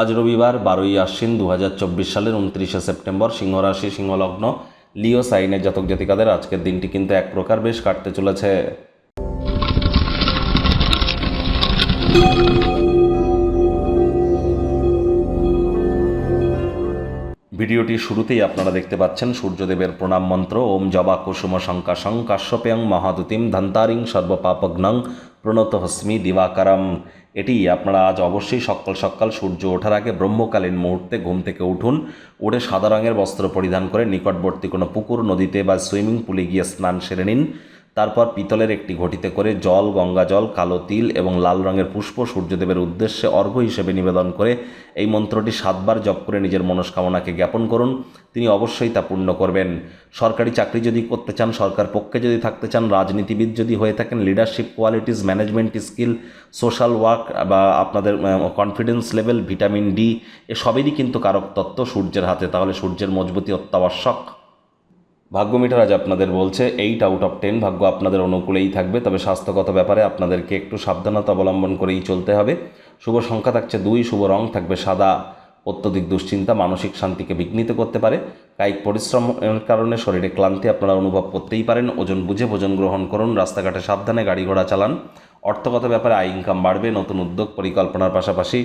আজ রবিবার, বারোই আশ্বিন দু হাজার চব্বিশ সালের উনত্রিশে সেপ্টেম্বর, সিংহরাশি, সিংহলগ্ন, লিও সাইনের জাতক জাতিকাদের আজকের দিনটি কিন্তু এক প্রকার বেশ কাটতে চলেছে। ভিডিওটি শুরুতেই আপনারা দেখতে পাচ্ছেন সূর্যদেবের প্রণাম মন্ত্র, ওম জবা কুসুম শঙ্কাশং কাশ্যপেয়ং মহাদুতিম ধন্তারিং সর্বপাপগ্নং প্রণত হস্মি দিবাকারম। এটি আপনারা আজ অবশ্যই সকাল সকাল সূর্য ওঠার আগে ব্রহ্মকালীন মুহূর্তে ঘুম থেকে উঠুন উঠে সাদা রঙের বস্ত্র পরিধান করে নিকটবর্তী কোনো পুকুর, নদীতে বা সুইমিং পুলে গিয়ে স্নান সেরে নিন। তারপর পিতলের একটি ঘটিতে করে জল, গঙ্গা জল, কালো তিল এবং লাল রঙের পুষ্প সূর্যদেবের উদ্দেশ্যে অর্ঘ্য হিসেবে নিবেদন করে এই মন্ত্রটি সাতবার জপ করে নিজের মনস্কামনাকে জ্ঞাপন করুন। তিনি অবশ্যই তা পূর্ণ করবেন। সরকারি চাকরি যদি করতে চান, সরকার পক্ষে যদি থাকতে চান, রাজনীতিবিদ যদি হয়ে থাকেন leadership qualities management skill social work বা আপনাদের কনফিডেন্স লেভেল ভিটামিন ডি এ সবেরই কিন্তু কারক তত্ত্ব সূর্যের হাতে। তাহলে সূর্যের মজবুতি অত্যাবশ্যক। ভাগ্য মিটার আজ আপনাদের বলছে এইট আউট অফ টেন ভাগ্য আপনাদের অনুকূলেই থাকবে, তবে স্বাস্থ্যগত ব্যাপারে আপনাদেরকে একটু সাবধানতা অবলম্বন করেই চলতে হবে। শুভ সংখ্যা থাকছে দুই, শুভ রং থাকবে সাদা। অত্যধিক দুশ্চিন্তা, মানসিক শান্তিকে বিঘ্নিত করতে পারে। কায়িক পরিশ্রমের কারণে শরীরে ক্লান্তি আপনারা অনুভব করতেই পারেন। ওজন বুঝে ভোজন গ্রহণ করুন, রাস্তাঘাটে সাবধানে গাড়ি ঘোড়া চালান। অর্থগত ব্যাপারে আয় ইনকাম বাড়বে, নতুন উদ্যোগ পরিকল্পনার পাশাপাশি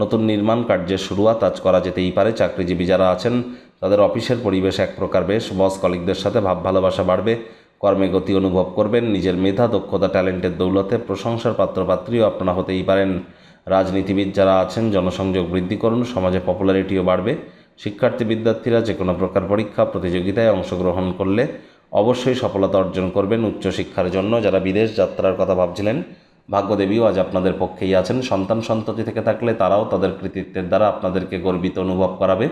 নতুন নির্মাণ কার্যের শুরুয়াত আজ করা যেতেই পারে। চাকরিজীবী যারা আছেন, তাদের অফিসের পরিবেশ এক প্রকার বেশ। বস কলিকদের সাথে ভাব ভালোবাসা বাড়বে, কর্মে গতি অনুভব করবেন, নিজের মেধা, দক্ষতা, ট্যালেন্টের দৌলতে প্রশংসার পাত্রপাত্রীও আপনারা হতেই পারেন। রাজনীতিবিদ যারা আছেন, জনসংযোগ বৃদ্ধি করুন, সমাজে পপুলারিটিও বাড়বে। শিক্ষার্থী বিদ্যার্থীরা যে কোনো প্রকার পরীক্ষা, প্রতিযোগিতায় অংশগ্রহণ করলে অবশ্যই সফলতা অর্জন করবেন উচ্চশিক্ষার জন্য। যারা বিদেশ যাত্রার কথা ভাবছিলেন ভাগ্যদেবীও আজ আপনাদের পক্ষেই আছেন। সন্তান সন্ততি থেকে থাকলে তারাও তাদের কৃতিত্বের দ্বারা আপনাদেরকে গর্বিত অনুভব করাবে।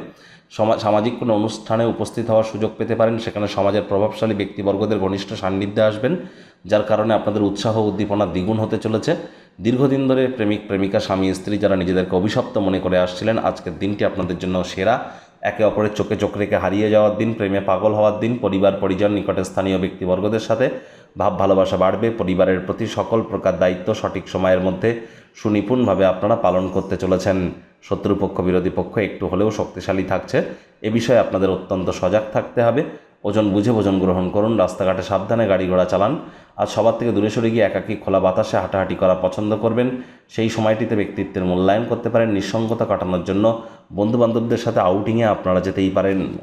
সমা- সামাজিক কোনো অনুষ্ঠানে উপস্থিত হওয়ার সুযোগ পেতে পারেন। সেখানে সমাজের প্রভাবশালী ব্যক্তিবর্গদের ঘনিষ্ঠ সান্নিধ্যে আসবেন, যার কারণে আপনাদের উৎসাহ উদ্দীপনা দ্বিগুণ হতে চলেছে। দীর্ঘদিন ধরে প্রেমিক, প্রেমিকা, স্বামী, স্ত্রী যারা নিজেদেরকে অভিশপ্ত মনে করে আসছিলেন, আজকের দিনটি আপনাদের জন্য সেরা। একে অপরের চোখে চোখ রেখে হারিয়ে যাওয়ার দিন, প্রেমে পাগল হওয়ার দিন, পরিবার, পরিজন, নিকটে স্থানীয় ব্যক্তিবর্গদের সাথে ভাব ভালোবাসা বাড়বে, পরিবারের প্রতি সকল প্রকার দায়িত্ব সঠিক সময়ের মধ্যে সুনিপুণভাবে আপনারা পালন করতে চলেছেন। শত্রুপক্ষ, বিরোধী পক্ষ একটু হলেও শক্তিশালী থাকছে। এ বিষয়ে আপনাদের অত্যন্ত সজাগ থাকতে হবে। ওজন বুঝে ভোজন গ্রহণ করুন, রাস্তাঘাটে সাবধানে গাড়ি ঘোড়া চালান। আর সবার থেকে দূরে সরে গিয়ে একাকী খোলা বাতাসে হাঁটাহাঁটি করা পছন্দ করবেন। সেই সময়টিতে ব্যক্তিত্বের মূল্যায়ন করতে পারেন। নিঃসঙ্গতা কাটানোর জন্য বন্ধুবান্ধবদের সাথে আউটিংয়ে আপনারা যেতেই পারেন।